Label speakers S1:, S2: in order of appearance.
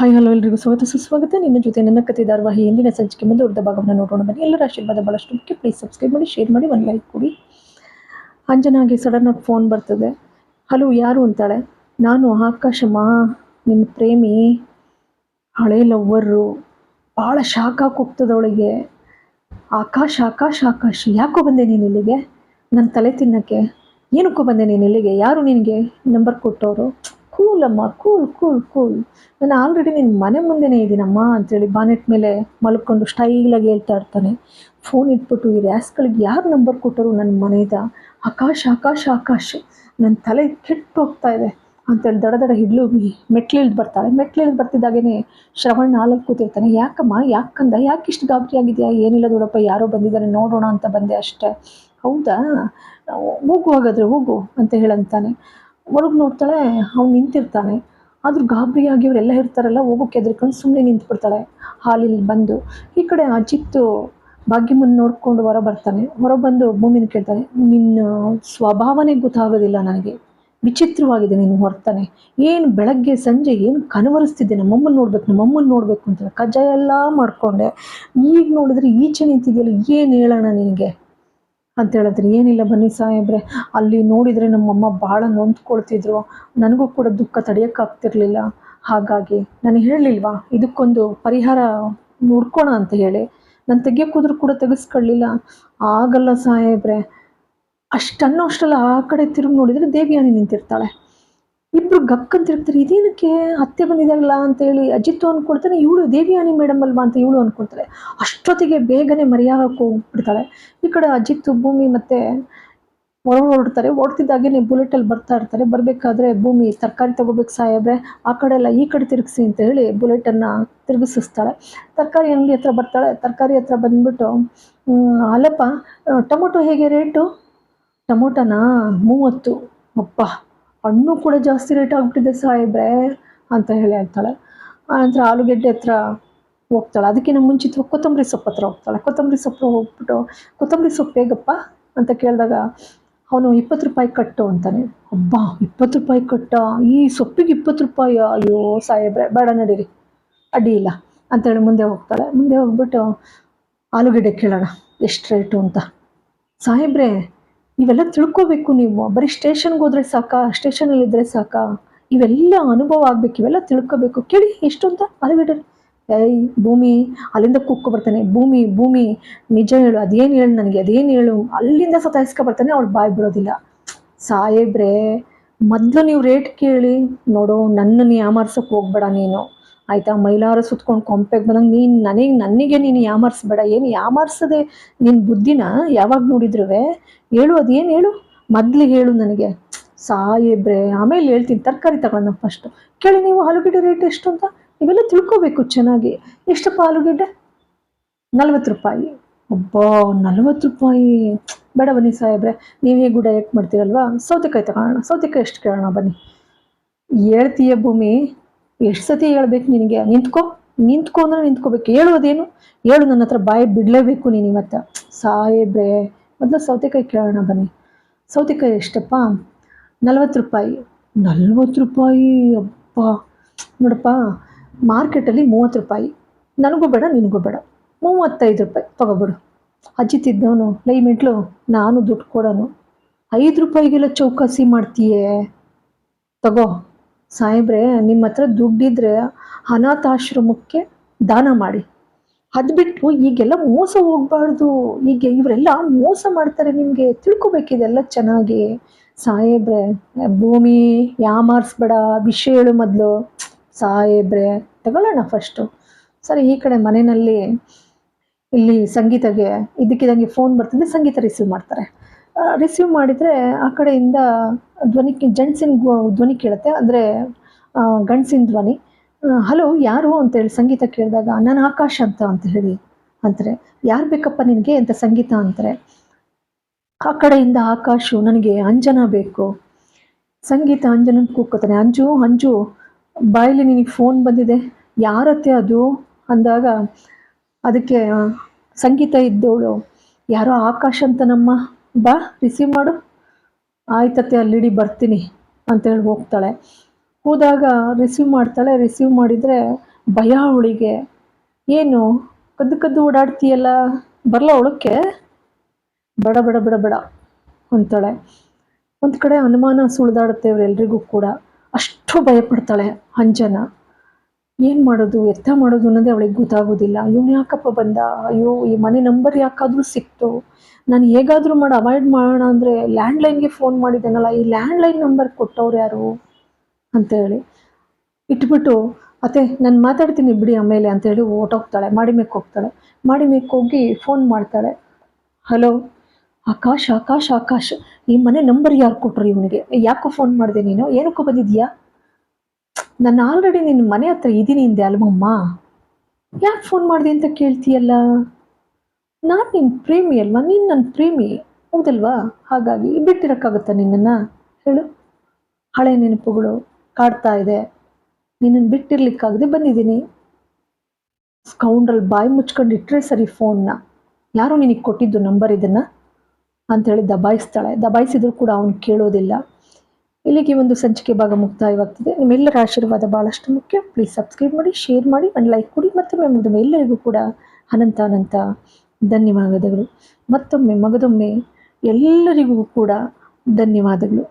S1: Hi, hello ಎಲ್ಲರಿಗೂ ಸ್ವಾಗತ. ಸುಸ್ವಾಗತ. ನಿನ್ನ ಜೊತೆ ನನ್ನ ಕತೆ ಧಾರವಾಹಿ ಎಂದಿನ ಸಂಚಿಕೆ ಮುಂದೆ ಉಳಿದ ಭಾಗವನ್ನು ನೋಡೋಣ. ಬನ್ನಿ, ಎಲ್ಲರ ಆಶೀರ್ವಾದ ಭಾಳಷ್ಟು ಮುಖ್ಯ. ಪ್ಲೀಸ್ ಸಬ್ಸ್ಕ್ರೈಬ್ ಮಾಡಿ ಶೇರ್ ಮಾಡಿ, ಒಂದು ಲೈಕ್ ಕೊಡಿ. ಅಂಜನಾಗೆ ಆಗಿ ಫೋನ್ ಬರ್ತದೆ. ಹಲೋ, ಯಾರು? ಅಂತಾಳೆ. ನಾನು ಆಕಾಶಮ್ಮ ನಿನ್ನ ಪ್ರೇಮಿ, ಹಳೆ ಲವ್ವರು ಭಾಳ ಶಾಕ್ ಹೋಗ್ತದೆ ಅವಳಿಗೆ. ಆಕಾಶ ಆಕಾಶ ಆಕಾಶ, ಯಾಕೋ ಬಂದೆ ನೀನು ಇಲ್ಲಿಗೆ? ನನ್ನ ತಲೆ ತಿನ್ನಕ್ಕೆ. ಏನಕ್ಕೋ ಬಂದೆ ನೀನು ಇಲ್ಲಿಗೆ? ಯಾರು ನಿನಗೆ? ನಂಬರ್ ಕೊಟ್ಟವರು. ಕೂಲ್ ಅಮ್ಮ, ಕೂಲ್ ಕೂಲ್ ಕೂಲ್. ನಾನು ಆಲ್ರೆಡಿ ನಿನ್ನ ಮನೆ ಮುಂದೆನೇ ಇದ್ದೀನಮ್ಮ ಅಂತೇಳಿ ಬಾನೆಟ್ ಮೇಲೆ ಮಲ್ಕೊಂಡು ಸ್ಟೈಲಾಗಿ ಹೇಳ್ತಾ ಇರ್ತಾನೆ. ಫೋನ್ ಇಟ್ಬಿಟ್ಟು ಈ ರ್ಯಾಸ್ಗಳಿಗೆ ಯಾರು ನಂಬರ್ ಕೊಟ್ಟರು ನನ್ನ ಮನೆಯಿಂದ? ಆಕಾಶ ಆಕಾಶ ಆಕಾಶ. ನನ್ನ ತಲೆ ಕೆಟ್ಟು ಹೋಗ್ತಾ ಇದೆ ಅಂತೇಳಿ ದಡ ದಡ ಹಿಡ್ಲು ಮೆಟ್ಲಿಳ್ದು ಬರ್ತಾಳೆ. ಮೆಟ್ಲಿಳ್ದು ಬರ್ತಿದ್ದಾಗೇನೆ ಶ್ರವಣ್ ನಾಲ್ಕು ಕೂತಿರ್ತಾನೆ. ಯಾಕಮ್ಮ, ಯಾಕಂದ? ಯಾಕೆ ಇಷ್ಟು ಗಾಬರಿ ಆಗಿದೆಯಾ? ಏನಿಲ್ಲ ದೊಡ್ಡಪ್ಪ ಯಾರೋ ಬಂದಿದ್ದಾರೆ ನೋಡೋಣ ಅಂತ ಬಂದೆ ಅಷ್ಟೇ. ಹೌದಾ? ಹೋಗು ಹಾಗಾದ್ರೆ ಹೋಗು ಅಂತ ಹೇಳಂತಾನೆ. ಹೊರಗೆ ನೋಡ್ತಾಳೆ, ಅವ್ನು ನಿಂತಿರ್ತಾನೆ. ಆದರೂ ಗಾಬರಿಯಾಗಿ ಅವರೆಲ್ಲ ಇರ್ತಾರಲ್ಲ, ಹೋಗೋಕೆ ಹೆದರ್ಕೊಂಡು ಸುಮ್ಮನೆ ನಿಂತ್ಬಿಡ್ತಾಳೆ. ಹಾಲಿಲ್ಲಿ ಬಂದು, ಈ ಕಡೆ ಅಜಿತ್ತು ಭಾಗ್ಯಮನ್ ನೋಡಿಕೊಂಡು ಹೊರ ಬರ್ತಾನೆ. ಹೊರ ಬಂದು ಭೂಮಿನ ಕೇಳ್ತಾನೆ, ನಿನ್ನ ಸ್ವಭಾವನೇ ಗೊತ್ತಾಗೋದಿಲ್ಲ ನನಗೆ. ವಿಚಿತ್ರವಾಗಿದೆ ನೀನು ಹೊರ್ತಾನೆ ಏನು ಬೆಳಗ್ಗೆ, ಸಂಜೆ, ಏನು ಕನವರಿಸ್ತಿದ್ದೆ? ನಮ್ಮಮ್ಮನ ನೋಡ್ಬೇಕು, ನಮ್ಮಮ್ಮನ ನೋಡಬೇಕು ಅಂತ ಕಜ್ಜಾಯ ಎಲ್ಲ ಮಾಡಿಕೊಂಡೆ. ಈಗ ನೋಡಿದ್ರೆ ಈಚೆ ನಿಂತಿದೆಯಲ್ಲ, ಏನು ಹೇಳೋಣ ನಿನಗೆ? ಅಂತ ಹೇಳಿದ್ರೆ. ಏನಿಲ್ಲ ಬನ್ನಿ ಸಾಹೇಬ್ರೆ, ಅಲ್ಲಿ ನೋಡಿದರೆ ನಮ್ಮಮ್ಮ ಭಾಳ ನೊಂದ್ಕೊಳ್ತಿದ್ರು. ನನಗೂ ಕೂಡ ದುಃಖ ತಡೆಯೋಕ್ಕಾಗ್ತಿರ್ಲಿಲ್ಲ. ಹಾಗಾಗಿ ನಾನು ಹೇಳಲಿಲ್ವಾ ಇದಕ್ಕೊಂದು ಪರಿಹಾರ ನೋಡ್ಕೋಣ ಅಂತ ಹೇಳಿ. ನಾನು ತೆಗಿಯೋಕ್ಕೋದ್ರೂ ಕೂಡ ತೆಗೆಸ್ಕೊಳ್ಳಿಲ್ಲ. ಆಗಲ್ಲ ಸಾಹೇಬ್ರೆ. ಅಷ್ಟನ್ನೋ ಅಷ್ಟಲ್ಲ, ಆ ಕಡೆ ತಿರುಗಿ ನೋಡಿದರೆ ದೇವಿಯಾನಿ ನಿಂತಿರ್ತಾಳೆ. ಇಬ್ರು ಗಕ್ಕಂತ ಇರ್ತಾರೆ. ಇದೇನಕ್ಕೆ ಅತ್ತೆ ಅಂತ ಹೇಳಿ ಅಜಿತ್ತು ಅನ್ಕೊಳ್ತಾನೆ, ಇವಳು ದೇವಿಯಾನಿ ಮೇಡಮ್ ಅಲ್ವಾ ಅಂತ ಇವಳು ಅನ್ಕೊಳ್ತಾಳೆ. ಅಷ್ಟೊತ್ತಿಗೆ ಬೇಗನೆ ಮರ್ಯಾದಕ್ಕೆ ಹೋಗ್ಬಿಡ್ತಾಳೆ. ಈ ಕಡೆ ಅಜಿತ್ತು ಭೂಮಿ ಮತ್ತೆ ಹೊರ ಹೊರಡ್ತಾರೆ ಓಡ್ತಿದ್ದಾಗೇನೆ ಬುಲೆಟಲ್ಲಿ ಬರ್ತಾ ಇರ್ತಾರೆ. ಬರಬೇಕಾದ್ರೆ ಭೂಮಿ ತರಕಾರಿ ತಗೋಬೇಕು ಸಾಹೇಬ್ರೆ, ಆ ಕಡೆ ಎಲ್ಲ ಈ ಕಡೆ ತಿರುಗಿಸಿ ಅಂತ ಹೇಳಿ ಬುಲೆಟನ್ನು ತಿರುಗಿಸ್ತಾಳೆ ತರಕಾರಿ ಅಂಗಡಿ ಹತ್ರ ಬರ್ತಾಳೆ. ತರಕಾರಿ ಹತ್ರ ಬಂದ್ಬಿಟ್ಟು ಅಲ್ಲಪ್ಪ, ಟೊಮೊಟೊ ಹೇಗೆ ರೇಟು? ಟೊಮೊಟೊನಾ? ಮೂವತ್ತು. ಅಪ್ಪ ಹಣ್ಣು ಕೂಡ ಜಾಸ್ತಿ ರೇಟ್ ಆಗ್ಬಿಟ್ಟಿದೆ ಸಾಹೇಬ್ರೆ ಅಂತ ಹೇಳಿ ಹೇಳ್ತಾಳೆ. ಆನಂತರ ಆಲೂಗಡ್ಡೆ ಹತ್ರ ಹೋಗ್ತಾಳೆ. ಅದಕ್ಕಿಂತ ಮುಂಚಿತ ಕೊತ್ತಂಬರಿ ಸೊಪ್ಪು ಹತ್ರ ಹೋಗ್ತಾಳೆ. ಕೊತ್ತಂಬರಿ ಸೊಪ್ಪು ಹೋಗ್ಬಿಟ್ಟು, ಕೊತ್ತಂಬರಿ ಸೊಪ್ಪು ಹೇಗಪ್ಪ? ಅಂತ ಕೇಳಿದಾಗ, ಅವನು ಇಪ್ಪತ್ತು ರೂಪಾಯಿ ಕಟ್ಟು ಅಂತಾನೆ. ಅಬ್ಬ, ಇಪ್ಪತ್ತು ರೂಪಾಯಿ ಕಟ್ಟ? ಈ ಸೊಪ್ಪಿಗೆ ಇಪ್ಪತ್ತು ರೂಪಾಯಿ? ಅಯ್ಯೋ ಸಾಹೇಬ್ರೆ, ಬೇಡ ನಡೀರಿ. ಅಡ್ಡಿ ಇಲ್ಲ. ಅಂತೇಳಿ ಮುಂದೆ ಹೋಗ್ತಾಳೆ. ಮುಂದೆ ಹೋಗ್ಬಿಟ್ಟು, ಆಲೂಗಡ್ಡೆ ಕೇಳೋಣ. ಎಷ್ಟು ರೇಟು ಅಂತ? ಸಾಹೇಬ್ರೆ ಇವೆಲ್ಲ ತಿಳ್ಕೊಬೇಕು ನೀವು. ಬರೀ ಸ್ಟೇಷನ್ಗೆ ಹೋದ್ರೆ ಸಾಕಾ ಸ್ಟೇಷನಲ್ಲಿ ಇದ್ರೆ ಸಾಕಾ? ಇವೆಲ್ಲ ಅನುಭವ ಆಗ್ಬೇಕು, ಇವೆಲ್ಲ ತಿಳ್ಕೊಬೇಕು. ಕೇಳಿ ಎಷ್ಟು ಅಂತ ಏಯ್, ಭೂಮಿ, ಅಲ್ಲಿಂದ ಕುಕ್ಕು ಬರ್ತಾನೆ. ಭೂಮಿ ಭೂಮಿ, ನಿಜ ಹೇಳು, ಅದೇನು ಹೇಳು ನನಗೆ, ಅದೇನು ಹೇಳು? ಅಲ್ಲಿಂದ ಸತಾಯಿಸ್ಕೊ ಬರ್ತಾನೆ, ಅವ್ಳು ಬಾಯ್ ಬಿಡೋದಿಲ್ಲ. ಸಾಹೇಬ್ರೆ, ಮೊದಲು ನೀವು ರೇಟ್ ಕೇಳಿ, ನೋಡು ನನ್ನನ್ನು ಯಾಮಾರ್ಸೋಕೆ ಹೋಗ್ಬೇಡ ನೀನು. ಆಯಿತಾ, ಮೈಲಾರ ಸುತ್ಕೊಂಡು ಕೊಂಪೆಗೆ ಬಂದಂಗೆ ನೀನು ನನಗೆ ನನಗೆ ನೀನು ಯಾಮಾರಿಸ್ಬೇಡ, ಏನು ಯಾಮಾರ್ಸದೆ ನಿನ್ನ ಬುದ್ಧಿನ ಯಾವಾಗ ನೋಡಿದ್ರು ಹೇಳು, ಅದೇನು ಹೇಳು? ಮೊದ್ಲಿಗೆ ಹೇಳು ನನಗೆ. ಸಾಹೇಬ್ರೆ ಆಮೇಲೆ ಹೇಳ್ತೀನಿ, ತರಕಾರಿ ತಗೊಳ್ಳೋಣ ಫಸ್ಟ್ ಕೇಳಿ ನೀವು ಆಲೂಗಡ್ಡೆ ರೇಟ್ ಎಷ್ಟು ಅಂತ? ಇವೆಲ್ಲ ತಿಳ್ಕೊಬೇಕು ಚೆನ್ನಾಗಿ. ಎಷ್ಟಪ್ಪ ಆಲೂಗಡ್ಡೆ? ನಲ್ವತ್ತು ರೂಪಾಯಿ. ಒಬ್ಬ ನಲ್ವತ್ತು ರೂಪಾಯಿ. ಬೇಡ ಬನ್ನಿ ಸಾಹೇಬ್ರೆ ನೀವು ಗುಡ ಡೈರೆಕ್ಟ್ ಮಾಡ್ತೀರಲ್ವಾ? ಸೌತೆಕಾಯಿ ತಗೊಳ್ಳೋಣ ಸೌತೆಕಾಯಿ ಎಷ್ಟು ಕೇಳೋಣ ಬನ್ನಿ. ಹೇಳ್ತೀಯ ಭೂಮಿ? ಎಷ್ಟು ಸತಿ ಹೇಳ್ಬೇಕು ನಿನಗೆ? ನಿಂತ್ಕೋ, ನಿಂತ್ಕೊ ಅಂದ್ರೆ ನಿಂತ್ಕೋಬೇಕು. ಹೇಳೋದೇನು? ಹೇಳು, ನನ್ನ ಹತ್ರ ಬಾಯಿ ಬಿಡಲೇಬೇಕು ನೀನು ಇವತ್ತು. ಸಾಹೇಬ್ರೆ ಮೊದಲು ಸೌತೆಕಾಯಿ ಕೇಳೋಣ ಬನ್ನಿ. ಸೌತೆಕಾಯಿ ಎಷ್ಟಪ್ಪ? ನಲ್ವತ್ತು ರೂಪಾಯಿ. ನಲ್ವತ್ತು ರೂಪಾಯಿ? ಅಪ್ಪ ನೋಡಪ್ಪ, ಮಾರ್ಕೆಟಲ್ಲಿ ಮೂವತ್ತು ರೂಪಾಯಿ. ನನಗೂ ಬೇಡ, ನಿನಗೂ ಬೇಡ. ಮೂವತ್ತೈದು ರೂಪಾಯಿ. ತಗೋಬಿಡು. ಅಜ್ಜಿ ತಿದ್ದವನು, ಲೈ ಮೆಟ್ಲು, ನಾನು ದುಡ್ಡು ಕೊಡೋನು. ಐದು ರೂಪಾಯಿಗೆಲ್ಲ ಚೌಕಾಸಿ ಮಾಡ್ತೀಯೇ? ತಗೋ. ಸಾಹೇಬ್ರೆ ನಿಮ್ಮ ಹತ್ರ ದುಡ್ಡಿದ್ರೆ ಅನಾಥಾಶ್ರಮಕ್ಕೆ ದಾನ ಮಾಡಿ. ಅದು ಬಿಟ್ಟು ಈಗೆಲ್ಲ ಮೋಸ ಹೋಗಬಾರ್ದು. ಈಗ ಇವರೆಲ್ಲ ಮೋಸ ಮಾಡ್ತಾರೆ ನಿಮಗೆ. ತಿಳ್ಕೊಬೇಕಿದೆಲ್ಲ ಚೆನ್ನಾಗಿ. ಸಾಹೇಬ್ರೆ, ಭೂಮಿ, ಯಾಮಾರಿಸ್ಬೇಡ. ವಿಷಯ ಹೇಳು ಮೊದಲು. ಸಾಹೇಬ್ರೆ, ತಗೊಳ್ಳೋಣ ಫಸ್ಟು ಸರಿ, ಈ ಕಡೆ ಮನೆಯಲ್ಲಿ ಇಲ್ಲಿ ಸಂಗೀತಗೆ ಇದಕ್ಕಿದಂಗೆ ಫೋನ್ ಬರ್ತಿದೆ, ಸಂಗೀತ ರಿಸೀವ್ ಮಾಡ್ತಾರೆ. ರಿಸೀವ್ ಮಾಡಿದರೆ ಆ ಕಡೆಯಿಂದ ಧ್ವನಿ ಜೆಂಟ್ಸಿನ ಧ್ವನಿ ಕೇಳುತ್ತೆ. ಅಂದರೆ ಗಂಡ್ಸಿನ ಧ್ವನಿ. ಹಲೋ, ಯಾರು? ಅಂತೇಳಿ ಸಂಗೀತ ಕೇಳಿದಾಗ, ನಾನು ಆಕಾಶ್ ಅಂತ ಅಂತ ಹೇಳಿ ಅಂತಾರೆ. ಯಾರು ಬೇಕಪ್ಪ ನಿನಗೆ? ಅಂತ ಸಂಗೀತ ಅಂತಾರೆ. ಆ ಕಡೆಯಿಂದ ಆಕಾಶು, ನನಗೆ ಅಂಜನ ಬೇಕು. ಸಂಗೀತ ಅಂಜನ ಕೂಗ್ಕೋತಾನೆ. ಅಂಜು ಅಂಜು, ಬಾಯಲ್ಲಿ ನಿನಗೆ ಫೋನ್ ಬಂದಿದೆ. ಯಾರತ್ತೆ ಅದು? ಅಂದಾಗ, ಅದಕ್ಕೆ, ಸಂಗೀತ ಇದ್ದವಳು ಯಾರೋ ಆಕಾಶ್ ಅಂತ ನಮ್ಮ ಬಾ ರಿಸೀವ್ ಮಾಡು. ಆಯ್ತತ್ತೆ ಅಲ್ಲಿಡಿ ಬರ್ತೀನಿ ಅಂತೇಳಿ ಹೋಗ್ತಾಳೆ. ಹೋದಾಗ ರಿಸೀವ್ ಮಾಡ್ತಾಳೆ. ರಿಸೀವ್ ಮಾಡಿದರೆ ಭಯ ಅವಳಿಗೆ. ಏನು, ಕದ್ದು ಕದ್ದು ಓಡಾಡ್ತೀಯಲ್ಲ ಬರಲ್ಲ ಅವಳಕ್ಕೆ? ಬೇಡ ಬೇಡ ಬೇಡ ಬೇಡ ಅಂತಾಳೆ. ಒಂದು ಕಡೆ ಅನುಮಾನ ಸುಳಿದಾಡುತ್ತೆ ಇವರೆಲ್ರಿಗೂ ಕೂಡ. ಅಷ್ಟು ಭಯಪಡ್ತಾಳೆ ಅಂಜನ. ಏನು ಮಾಡೋದು ಎತ್ತ ಮಾಡೋದು ಅನ್ನೋದೇ ಅವಳಿಗೆ ಗೊತ್ತಾಗೋದಿಲ್ಲ. ಇವನು ಯಾಕಪ್ಪ ಬಂದ? ಅಯ್ಯೋ, ಈ ಮನೆ ನಂಬರ್ ಯಾಕಾದರೂ ಸಿಕ್ತು? ನಾನು ಹೇಗಾದರೂ ಮಾಡಿ, ಅವಾಯ್ಡ್ ಮಾಡೋಣ ಅಂದರೆ ಲ್ಯಾಂಡ್ಲೈನ್ಗೆ ಫೋನ್ ಮಾಡಿದ್ದೇನಲ್ಲ ಈ ಲ್ಯಾಂಡ್ಲೈನ್ ನಂಬರ್ ಕೊಟ್ಟವ್ರು ಯಾರು? ಅಂತೇಳಿ ಇಟ್ಬಿಟ್ಟು, ಅತ್ತೆ, ನಾನು ಮಾತಾಡ್ತೀನಿ ಬಿಡಿ ಆಮೇಲೆ ಅಂತೇಳಿ ಓಟೋಗ್ತಾಳೆ ಮಾಡಿ ಮೇಕ್ ಹೋಗ್ತಾಳೆ. ಮಾಡಿ ಮೇಕ್ ಹೋಗಿ ಫೋನ್ ಮಾಡ್ತಾಳೆ. ಹಲೋ, ಆಕಾಶ್ ಆಕಾಶ್ ಆಕಾಶ್, ಈ ಮನೆ ನಂಬರ್ ಯಾರು ಕೊಟ್ಟರು ಇವನಿಗೆ? ಯಾಕೋ ಫೋನ್ ಮಾಡಿದೆ ನೀನು? ಏನಕ್ಕೂ ಬಂದಿದ್ಯಾ? ನಾನು ಆಲ್ರೆಡಿ ನಿನ್ನ ಮನೆ ಹತ್ರ ಇದ್ದೀನಿ ಹಿಂದೆ ಅಲ್ವಮ್ಮ? ಯಾಕೆ ಫೋನ್ ಮಾಡಿದೆ ಅಂತ ಕೇಳ್ತೀಯಲ್ಲ? ನಾನು ನಿನ್ನ ಪ್ರೇಮಿ ಅಲ್ವಾ? ನೀನು ನನ್ನ ಪ್ರೇಮಿ. ಹೌದಲ್ವಾ? ಹಾಗಾಗಿ ಬಿಟ್ಟಿರೋಕ್ಕಾಗುತ್ತಾ ನಿನ್ನನ್ನು? ಹೇಳು. ಹಳೆ ನೆನಪುಗಳು ಕಾಡ್ತಾ ಇದೆ. ನಿನ್ನನ್ನು ಬಿಟ್ಟಿರ್ಲಿಕ್ಕಾಗದೆ ಬಂದಿದ್ದೀನಿ. ಸ್ಕೌಂಡ್ರಲ್ಲಿ ಬಾಯಿ ಮುಚ್ಕೊಂಡು ಇಟ್ಟರೆ ಸರಿ ಫೋನ್ನ ಯಾರು ನಿನಗೆ ಕೊಟ್ಟಿದ್ದು ನಂಬರ್ ಇದನ್ನು? ಅಂಥೇಳಿ ದಬಾಯಿಸ್ತಾಳೆ. ದಬಾಯಿಸಿದ್ರು ಕೂಡ ಅವನು ಕೇಳೋದಿಲ್ಲ. ಇಲ್ಲಿಗೆ ಒಂದು ಸಂಚಿಕೆ ಭಾಗ ಮುಕ್ತಾಯವಾಗ್ತದೆ. ನಿಮ್ಮೆಲ್ಲರ ಆಶೀರ್ವಾದ ಬಹಳಷ್ಟು ಮುಖ್ಯ. ಪ್ಲೀಸ್ ಸಬ್ಸ್ಕ್ರೈಬ್ ಮಾಡಿ ಶೇರ್ ಮಾಡಿ, ಒಂದು ಲೈಕ್ ಕೊಡಿ. ಮತ್ತೊಮ್ಮೆ ಮಗದೊಮ್ಮೆ ಎಲ್ಲರಿಗೂ ಕೂಡ ಅನಂತ ಅನಂತ ಧನ್ಯವಾದಗಳು. ಮತ್ತೊಮ್ಮೆ, ಮಗದೊಮ್ಮೆ ಎಲ್ಲರಿಗೂ ಕೂಡ ಧನ್ಯವಾದಗಳು.